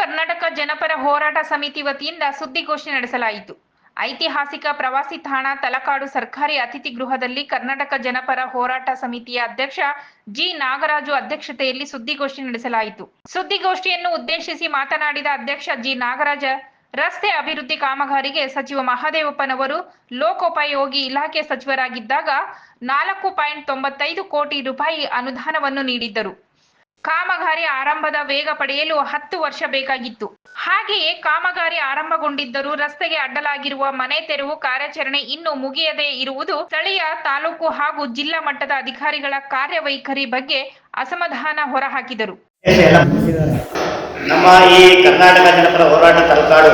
ಕರ್ನಾಟಕ ಜನಪರ ಹೋರಾಟ ಸಮಿತಿ ವತಿಯಿಂದ ಸುದ್ದಿಗೋಷ್ಠಿ ನಡೆಸಲಾಯಿತು. ಐತಿಹಾಸಿಕ ಪ್ರವಾಸಿ ತಾಣ ತಲಕಾಡು ಸರ್ಕಾರಿ ಅತಿಥಿ ಗೃಹದಲ್ಲಿ ಕರ್ನಾಟಕ ಜನಪರ ಹೋರಾಟ ಸಮಿತಿಯ ಅಧ್ಯಕ್ಷ ಜಿ ನಾಗರಾಜು ಅಧ್ಯಕ್ಷತೆಯಲ್ಲಿ ಸುದ್ದಿಗೋಷ್ಠಿ ನಡೆಸಲಾಯಿತು. ಸುದ್ದಿಗೋಷ್ಠಿಯನ್ನು ಉದ್ದೇಶಿಸಿ ಮಾತನಾಡಿದ ಅಧ್ಯಕ್ಷ ಜಿ ನಾಗರಾಜ, ರಸ್ತೆ ಅಭಿವೃದ್ಧಿ ಕಾಮಗಾರಿಗೆ ಸಚಿವ ಮಹಾದೇವಪ್ಪನವರು ಲೋಕೋಪಯೋಗಿ ಇಲಾಖೆ ಸಚಿವರಾಗಿದ್ದಾಗ ನಾಲ್ಕು ಪಾಯಿಂಟ್ ತೊಂಬತ್ತೈದು ಕೋಟಿ ರೂಪಾಯಿ ಅನುದಾನವನ್ನು ನೀಡಿದ್ದರು. ಕಾಮಗಾರಿ ಆರಂಭದ ವೇಗ ಪಡೆಯಲು ಹತ್ತು ವರ್ಷ ಬೇಕಾಗಿತ್ತು. ಹಾಗೆಯೇ ಕಾಮಗಾರಿ ಆರಂಭಗೊಂಡಿದ್ದರೂ ರಸ್ತೆಗೆ ಅಡ್ಡಲಾಗಿರುವ ಮನೆ ತೆರವು ಕಾರ್ಯಾಚರಣೆ ಇನ್ನೂ ಮುಗಿಯದೇ ಇರುವುದು ಸ್ಥಳೀಯ ತಾಲೂಕು ಹಾಗೂ ಜಿಲ್ಲಾ ಮಟ್ಟದ ಅಧಿಕಾರಿಗಳ ಕಾರ್ಯವೈಖರಿ ಬಗ್ಗೆ ಅಸಮಾಧಾನ ಹೊರಹಾಕಿದರು. ನಮ್ಮ ಈ ಕರ್ನಾಟಕ ಜನಪರ ಹೋರಾಟ ತಲಕಾಡು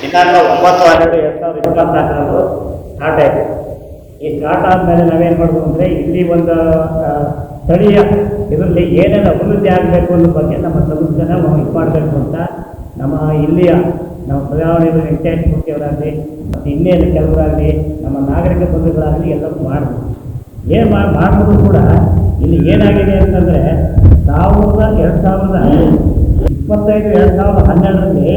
ದಿನಾಂಕ ಒಂಬತ್ತು ಹನ್ನೆರಡು ಎರಡು ಸಾವಿರದ ಇಪ್ಪತ್ನಾಲ್ಕರಂದು ಸ್ಟಾರ್ಟ್ ಆಯಿತು. ಈ ಸ್ಟಾರ್ಟ್ ಆದಮೇಲೆ ನಾವೇನು ಮಾಡ್ಬೋದು ಅಂದರೆ ಇಲ್ಲಿ ಒಂದು ಸ್ಥಳೀಯ ಇದರಲ್ಲಿ ಏನೇನು ಅಭಿವೃದ್ಧಿ ಆಗಬೇಕು ಅನ್ನೋ ಬಗ್ಗೆ ನಮ್ಮ ಸಂಸ್ಥೆನ ನಾವು ಇದು ಮಾಡಬೇಕು ಅಂತ ನಮ್ಮ ಇಲ್ಲಿಯ ನಮ್ಮ ಬದಲಾವಣೆ ಮುಖ್ಯವರಾಗಲಿ ಮತ್ತು ಇನ್ನೇನು ಕೆಲವರಾಗಲಿ, ನಮ್ಮ ನಾಗರಿಕ ಬಂಧುಗಳಾಗಲಿ ಎಲ್ಲ ಮಾಡಬೇಕು ಏನು ಮಾಡ್ಬೋದು ಕೂಡ ಇಲ್ಲಿ ಏನಾಗಿದೆ ಅಂತಂದರೆ ಸಾವಿರದ ಎರಡು ಸಾವಿರದ ಇಪ್ಪತ್ತೈದು, ಎರಡು ಸಾವಿರದ ಹನ್ನೆರಡರಲ್ಲಿ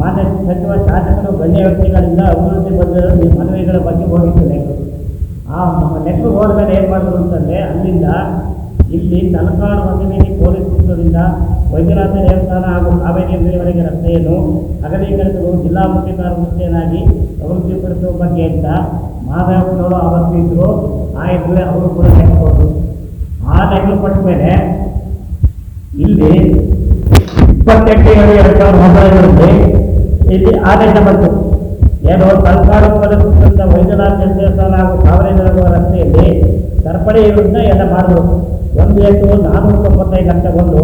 ಮಾನ್ಯ ಸಚಿವ, ಶಾಸಕರು, ಗಣ್ಯ ವ್ಯಕ್ತಿಗಳಿಂದ ಅಭಿವೃದ್ಧಿ ಬಂದಿರೋ ಮನವಿಗಳ ಬಗ್ಗೆ ಲೆಕ್ಕ ಆ ನೆಟ್ಗೆ ಹೋದ ಮೇಲೆ ಏನು ಮಾಡಿದ್ರು ಅಂತಂದರೆ ಅಲ್ಲಿಂದ ಇಲ್ಲಿ ತಲಕಾಡು ಮಧ್ಯಮೇಲಿ ಪೊಲೀಸ್ ವೃತ್ತದಿಂದ ವೈದ್ಯನಾಥ ದೇವಸ್ಥಾನ ಹಾಗೂ ಕಾವೇರಿ ರಸ್ತೆ ರಸ್ತೆಯನ್ನು ಅಗಲೀಕರಿಸಲು ಜಿಲ್ಲಾ ಮುಖ್ಯ ಕಾರ್ಯದರ್ಶಿಯನ್ನಾಗಿ ಅಭಿವೃದ್ಧಿಪಡಿಸುವ ಬಗ್ಗೆ ಅಂತ ಮಾಧವನವರು ಅವತ್ತಿದ್ರು ಆ ಇದ್ರೆ ಅವರು ಕೂಡ ತೆಗೆದುಕೊಂಡರು ಆ ಲೆಕ್ಕ ಕೊಟ್ಟ ಮೇಲೆ ಇಲ್ಲಿ ಇಪ್ಪತ್ತೆಂಟು ಏಳು ಎರಡು ಸಾವಿರದ ಇಲ್ಲಿ ಆದೇಶ ಬಂತು. ಏನು ತಲಕಾಡು ಪದದಿಂದ ವೈದ್ಯನಾಥ ದೇವಸ್ಥಾನ ಹಾಗೂ ಕಾವಲಿನಗರ ರಸ್ತೆಯಲ್ಲಿ ಸರ್ಪಡೆ ಇರೋದನ್ನ ಎಲ್ಲ ಮಾಡಬೇಕು ಒಂದು ಎಷ್ಟು ನಾನ್ನೂರ ತೊಂಬತ್ತೈದು ಲಕ್ಷ ಬಂದು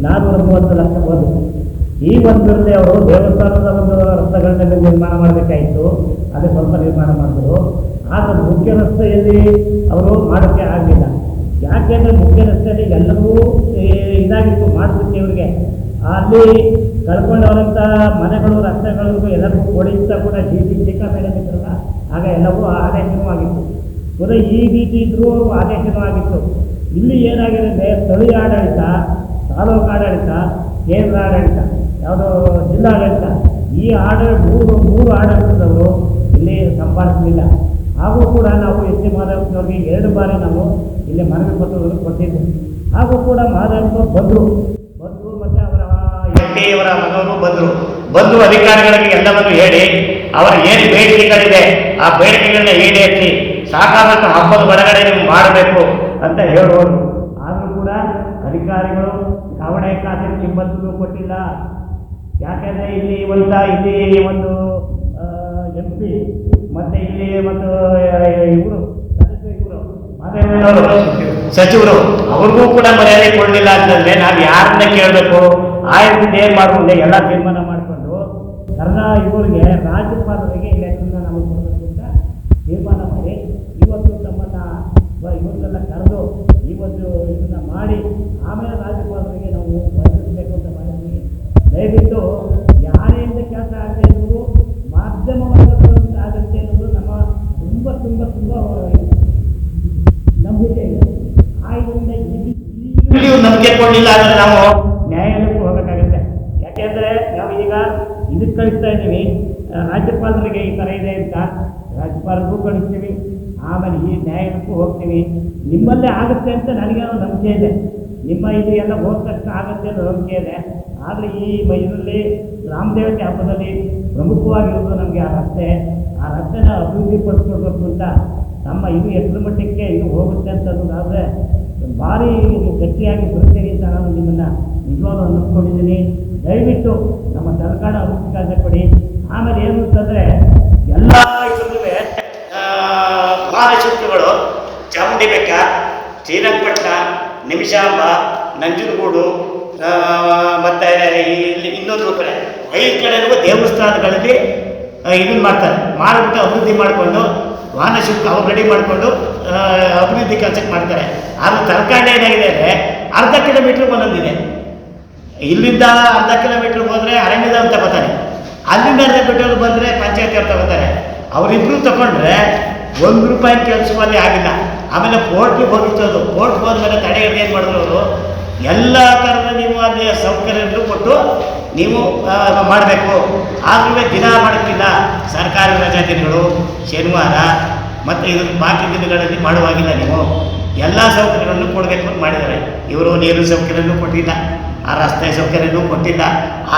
ನಾನ್ನೂರ ಮೂವತ್ತು ಲಕ್ಷ ಬಂದು ಈ ಒಂದರಲ್ಲಿ ಅವರು ದೇವಸ್ಥಾನದ ಒಂದು ರಸ್ತೆಗಳನ್ನ ನಿರ್ಮಾಣ ಮಾಡಬೇಕಾಯಿತು ಅದು ಸ್ವಲ್ಪ ನಿರ್ಮಾಣ ಮಾಡಿದ್ರು ಆದರೆ ಮುಖ್ಯ ರಸ್ತೆಯಲ್ಲಿ ಅವರು ಮಾಡೋಕ್ಕೆ ಆಗಲಿಲ್ಲ ಯಾಕೆಂದರೆ ಮುಖ್ಯ ರಸ್ತೆಯಲ್ಲಿ ಎಲ್ಲರೂ ಇದಾಗಿತ್ತು ಮಾಡಿಬಿಟ್ಟು ಇವರಿಗೆ ಅಲ್ಲಿ ಕಳ್ಕೊಂಡವರಂಥ ಮನೆಗಳು ರಸ್ತೆಗಳಿಗೂ ಎಲ್ಲರಿಗೂ ಕೊಡಿಸ್ತಾ ಕೂಡ ಜೀವಿ ಸಿ ಚಿಕ್ಕ ಮೇಲೆ ಬಿದ್ರಲ್ಲ ಆಗ ಎಲ್ಲವೂ ಆದೇಶವಾಗಿತ್ತು ಮೊದಲು ಈ ರೀತಿ ಇದ್ರೂ ಆದೇಶವಾಗಿತ್ತು ಇಲ್ಲಿ ಏನಾಗಿದೆ? ಅಂದರೆ ಸ್ಥಳೀಯ ಆಡಳಿತ, ತಾಲೂಕು ಆಡಳಿತ, ಕೇಂದ್ರ ಆಡಳಿತ, ಯಾವುದೋ ಜಿಲ್ಲಾಡಳಿತ ಈ ಆಡಳಿತ, ಮೂರು ಮೂರು ಆಡಳಿತದವರು ಇಲ್ಲಿ ಸಂಪಾದಿಸಲಿಲ್ಲ. ಹಾಗೂ ಕೂಡ ನಾವು ಎಸ್ ಟಿ ಮಾಧವನವ್ರಿಗೆ ಎರಡು ಬಾರಿ ನಾವು ಇಲ್ಲಿ ಮನವಿ ಪತ್ರವನ್ನು ಕೊಟ್ಟಿದ್ದೆ. ಹಾಗೂ ಕೂಡ ಮಾಧವನವರು ಬಂದರು. ಬಂದರು ಮತ್ತು ಅವರ ಎಂ ಮಗವರು ಬಂದರು. ಬಂದು ಅಧಿಕಾರಿಗಳಿಗೆ ಎಲ್ಲವನ್ನು ಹೇಳಿ, ಅವರ ಏನು ಬೇಡಿಕೆಗಳಿದೆ, ಆ ಬೇಡಿಕೆಗಳನ್ನ ಈಡೇರಿಸಿ ಸಾಕಾದಷ್ಟು ಹಬ್ಬದ ಒಳಗಡೆ ನೀವು ಮಾಡಬೇಕು ಅಂತ ಹೇಳುವರು ಆದರೂ ಕೂಡ ಅಧಿಕಾರಿಗಳು ಕವಡೆ ಖಾತೆ ಕಿಂಬತ್ತು ಕೊಟ್ಟಿಲ್ಲ. ಯಾಕೆಂದರೆ ಇಲ್ಲಿ ಒಂದು ಇಲ್ಲಿ ಒಂದು ಎಂ ಪಿ ಮತ್ತೆ ಇಲ್ಲಿ ಮತ್ತು ಇವರು ಇವರು. ಸಚಿವರು, ಅವ್ರಿಗೂ ಕೂಡ ಮರ್ಯಾದೆ ಕೊಡಲಿಲ್ಲ ಅಂತಂದ್ರೆ ನಾವು ಯಾರನ್ನ ಕೇಳಬೇಕು? ಆಯ್ತು ಏನು ಮಾಡಿಕೊಂಡೆ ಎಲ್ಲ ತೀರ್ಮಾನ ಮಾಡಿಕೊಂಡು ಕರ್ನಾ ಇವರಿಗೆ ರಾಜ್ಯಪಾಲರಿಗೆ ಕೊಡಬೇಕು ಅಂತ ತೀರ್ಮಾನ ಮಾಡಿ, ಇವತ್ತು ತಮ್ಮನ್ನ ಬ- ಕರೆದು ಇವತ್ತು ಇದನ್ನ ಮಾಡಿ, ಆಮೇಲೆ ರಾಜ್ಯಪಾಲರಿಗೆ ನಾವು ವರ್ತಿಸಬೇಕು ಅಂತ ಮಾಡಿದ್ವಿ. ದಯವಿಟ್ಟು ಯಾರಿಂದ ಕೆಲಸ ಆಗದೆ ಇದ್ರು ಮಾಧ್ಯಮ ವರ್ಗದಿಂದ ಆಗುತ್ತೆ ಅನ್ನೋದು ನಮ್ಮ ತುಂಬ ತುಂಬ ತುಂಬ ನಂಬಿಕೆ ಇದೆ ಆ ಇದರಿಂದ ಇಲ್ಲಿ- ಇಲ್ಲಿಯೂ ನಂಬಿಕೆ ಕೊಡಲಿಲ್ಲ ಅಂದ್ರೆ ನಾವು ನ್ಯಾಯಾಲಯಕ್ಕೆ ಹೋಗಬೇಕಾಗುತ್ತೆ. ಯಾಕೆಂದ್ರೆ ನಾವು ಈಗ ಇದಕ್ಕೆ ಕಳಿಸ್ತಾ ಇದ್ದೀವಿ. ರಾಜ್ಯಪಾಲರಿಗೆ ಈ ಥರ ಇದೆ ಅಂತ ರಾಜ್ಯಪಾಲರಿಗೂ ಕಳಿಸ್ತೀವಿ. ಆಮೇಲೆ ಈ ನ್ಯಾಯಾಲಯಕ್ಕೂ ಹೋಗ್ತೀವಿ. ನಿಮ್ಮಲ್ಲೇ ಆಗುತ್ತೆ ಅಂತ ನನಗೆ ಒಂದು ನಂಬಿಕೆ ಇದೆ. ನಿಮ್ಮ ಇದು ಎಲ್ಲ ಹೋದ ತಕ್ಷಣ ಆಗುತ್ತೆ ಅನ್ನೋ ನಂಬಿಕೆ ಇದೆ. ಆದರೆ ಈ ಇದರಲ್ಲಿ ರಾಮದೇವತೆ ಹಬ್ಬದಲ್ಲಿ ಪ್ರಮುಖವಾಗಿರೋದು ನಮಗೆ ಆ ರಸ್ತೆ. ಆ ರಸ್ತೆನ ಅಭಿವೃದ್ಧಿ ಅಂತ ನಮ್ಮ ಇದು ಎಷ್ಟರ ಮಟ್ಟಕ್ಕೆ ಇದು ಹೋಗುತ್ತೆ ಅಂತ ಅಂತಂದ್ರೆ ಭಾರಿ ಗಟ್ಟಿಯಾಗಿ ಬರ್ತೇನೆ ಅಂತ ನಾನು ನಿಮ್ಮನ್ನು ನಿಜವಾಗ್ಲೂ ಅನ್ನಿಸ್ಕೊಂಡಿದ್ದೀನಿ ದಯವಿಟ್ಟು ನಮ್ಮ ಸರ್ಕಾರ ಅಭಿವೃದ್ಧಿ ಕೊಡಿ. ಆಮೇಲೆ ಏನು ಅಂತಂದರೆ ಎಲ್ಲ ಇವ್ರಿಗೆ ಭಾರ ಶಕ್ತಿಗಳು ಚಾಮುಂಡಿ ಬೆಕ್ಕ ಶ್ರೀರಂಗಪಟ್ಟಣ, ನಿಮಿಷಾಂಬ, ನಂಜನಗೂಡು ಮತ್ತು ಮತ್ತೆ ಇಲ್ಲಿ ಇನ್ನೊಂದು ಕಡೆ ಐದು ಕಡೆಗೂ ದೇವಸ್ಥಾನಗಳಲ್ಲಿ ಇದನ್ನು ಮಾಡ್ತಾರೆ. ಮಾಡಿಬಿಟ್ಟು ಅಭಿವೃದ್ಧಿ ಮಾಡಿಕೊಂಡು, ವಾಹನ ಶುಲ್ಕ ಅವ್ರು ರೆಡಿ ಮಾಡಿಕೊಂಡು ಅಭಿವೃದ್ಧಿ ಕೆಲಸಕ್ಕೆ ಮಾಡ್ತಾರೆ. ಆದರೆ ತರಕಾರಿ ಏನಾಗಿದೆ ಅಂದರೆ ಅರ್ಧ ಕಿಲೋಮೀಟ್ರ್ ಬಂದಿದೆ ಇಲ್ಲಿಂದ ಅರ್ಧ ಕಿಲೋಮೀಟ್ರ್ ಹೋದರೆ ಅರಣ್ಯದ ಅಂತ ಬರ್ತಾರೆ. ಅಲ್ಲಿಂದ ಅರ್ಧ ಕಿಲೋಮೀಟರ್ ಬಂದರೆ ಪಂಚಾಯತಿ ಅವ್ರು ತಗೋತಾರೆ. ಅವರಿಬ್ಬರು ತಗೊಂಡ್ರೆ ಒಂದು ರೂಪಾಯಿ ಕೆಲಸವಲ್ಲಿ ಆಗಿಲ್ಲ. ಆಮೇಲೆ ಕೋರ್ಟ್ಗೆ ಹೋಗಿತ್ತು ಕೋರ್ಟ್ಗೆ ಹೋದ್ಮೇಲೆ ತಡೆ ಹಿಡಿದು ಏನು ಮಾಡಿದ್ರು ಅವರು? ಎಲ್ಲ ಥರದ ನೀವು ಅಲ್ಲಿ ಸೌಕರ್ಯಗಳು ಕೊಟ್ಟು ನೀವು ಮಾಡಬೇಕು. ಆದ್ರೂ ದಿನ ಮಾಡೋಕ್ಕಿಲ್ಲ ಸರ್ಕಾರಿ ರಜಾ ದಿನಗಳು ಶನಿವಾರ ಮತ್ತು ಇದು ಬಾಕಿ ದಿನಗಳಲ್ಲಿ ಮಾಡುವಾಗಿಲ್ಲ ನೀವು. ಎಲ್ಲ ಸೌಕರ್ಯಗಳನ್ನು ಕೊಡಬೇಕು ಅಂತ ಮಾಡಿದ್ದಾರೆ. ಇವರು ನೀರು ಸೌಕರ್ಯನೂ ಕೊಟ್ಟಿಲ್ಲ, ಆ ರಸ್ತೆ ಸೌಕರ್ಯನೂ ಕೊಟ್ಟಿಲ್ಲ,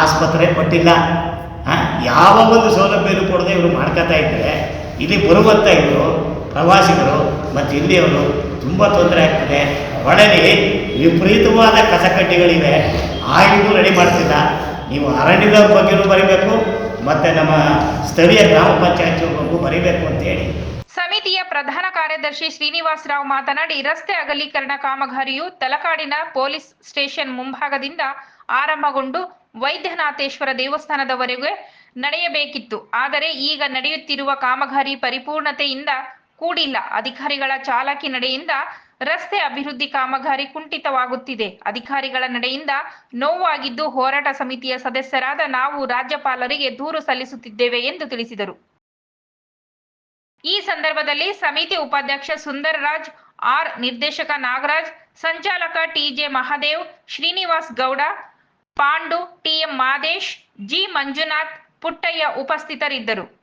ಆಸ್ಪತ್ರೆ ಕೊಟ್ಟಿಲ್ಲ. ಯಾವ ಒಂದು ಸೌಲಭ್ಯನೂ ಕೊಡದೆ ಇವರು ಮಾಡ್ಕೋತಾ ಇದ್ದರೆ ಇಲ್ಲಿ ಬರುವಂಥ ಇವರು ಪ್ರವಾಸಿಗರು ಮತ್ತು ಇಲ್ಲಿಯವರು ತುಂಬ ತೊಂದರೆ ಆಗ್ತದೆ. ಒಳಗೆ ವಿಪರೀತವಾದ ಕಸಕಡ್ಡಿಗಳಿವೆ. ಆಯಿಗೂ ರೆಡಿ ಮಾಡ್ತಿಲ್ಲ. ನೀವು ಅರಣ್ಯದ ಬಗ್ಗೆನೂ ಬರೀಬೇಕು, ಮತ್ತು ನಮ್ಮ ಸ್ಥಳೀಯ ಗ್ರಾಮ ಪಂಚಾಯತಿ ಬರೀಬೇಕು ಅಂತೇಳಿ. ಸಮಿತಿಯ ಪ್ರಧಾನ ಕಾರ್ಯದರ್ಶಿ ಶ್ರೀನಿವಾಸ್ ರಾವ್ ಮಾತನಾಡಿ, ರಸ್ತೆ ಅಗಲೀಕರಣ ಕಾಮಗಾರಿಯು ತಲಕಾಡಿನ ಪೊಲೀಸ್ ಸ್ಟೇಷನ್ ಮುಂಭಾಗದಿಂದ ಆರಂಭಗೊಂಡು ವೈದ್ಯನಾಥೇಶ್ವರ ದೇವಸ್ಥಾನದವರೆಗೆ ನಡೆಯಬೇಕಿತ್ತು. ಆದರೆ ಈಗ ನಡೆಯುತ್ತಿರುವ ಕಾಮಗಾರಿ ಪರಿಪೂರ್ಣತೆಯಿಂದ ಕೂಡಿಲ್ಲ. ಅಧಿಕಾರಿಗಳ ಚಾಲಕಿ ನಡೆಯಿಂದ ರಸ್ತೆ ಅಭಿವೃದ್ಧಿ ಕಾಮಗಾರಿ ಕುಂಠಿತವಾಗುತ್ತಿದೆ. ಅಧಿಕಾರಿಗಳ ನಡೆಯಿಂದ ನೋವಾಗಿದ್ದು ಹೋರಾಟ ಸಮಿತಿಯ ಸದಸ್ಯರಾದ ನಾವು ರಾಜ್ಯಪಾಲರಿಗೆ ದೂರು ಸಲ್ಲಿಸುತ್ತಿದ್ದೇವೆ ಎಂದು ತಿಳಿಸಿದರು. ಈ ಸಂದರ್ಭದಲ್ಲಿ ಸಮಿತಿ ಉಪಾಧ್ಯಕ್ಷ ಸುಂದರರಾಜ್, ಆರ್ ನಿರ್ದೇಶಕ ನಾಗರಾಜ್, ಸಂಚಾಲಕ TJ Mahadev, Srinivas Gowda, Pandu TM Madesh, G Manjunath Puttaiah ಉಪಸ್ಥಿತರಿದ್ದರು.